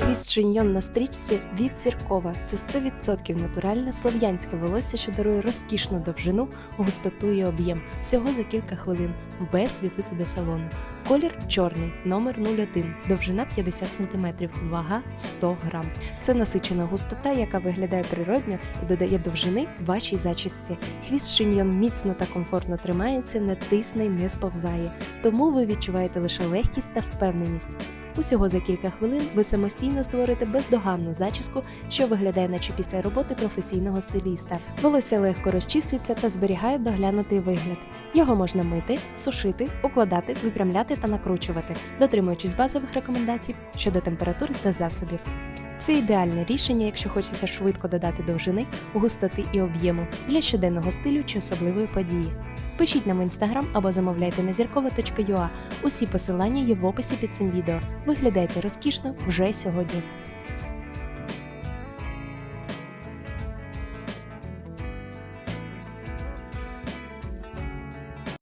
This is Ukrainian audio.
Хвіст шиньйон на стрічці від Ціркова. Це 100% натуральне слов'янське волосся, що дарує розкішну довжину, густоту і об'єм. Всього за кілька хвилин, без візиту до салону. Колір чорний, номер 01, довжина 50 см, вага 100 грам. Це насичена густота, яка виглядає природньо і додає довжини вашій зачісті. Хвіст шиньйон міцно та комфортно тримається, не тисне й не сповзає, тому ви відчуваєте лише легкість та впевненість. Усього за кілька хвилин ви самостійно створите бездоганну зачіску, що виглядає наче після роботи професійного стиліста. Волосся легко розчісується та зберігає доглянутий вигляд. Його можна мити, сушити, укладати, випрямляти та накручувати, дотримуючись базових рекомендацій щодо температури та засобів. Це ідеальне рішення, якщо хочеться швидко додати довжини, густоти і об'єму для щоденного стилю чи особливої події. Пишіть нам в інстаграм або замовляйте на зіркова.ua. Усі посилання є в описі під цим відео. Виглядайте розкішно вже сьогодні.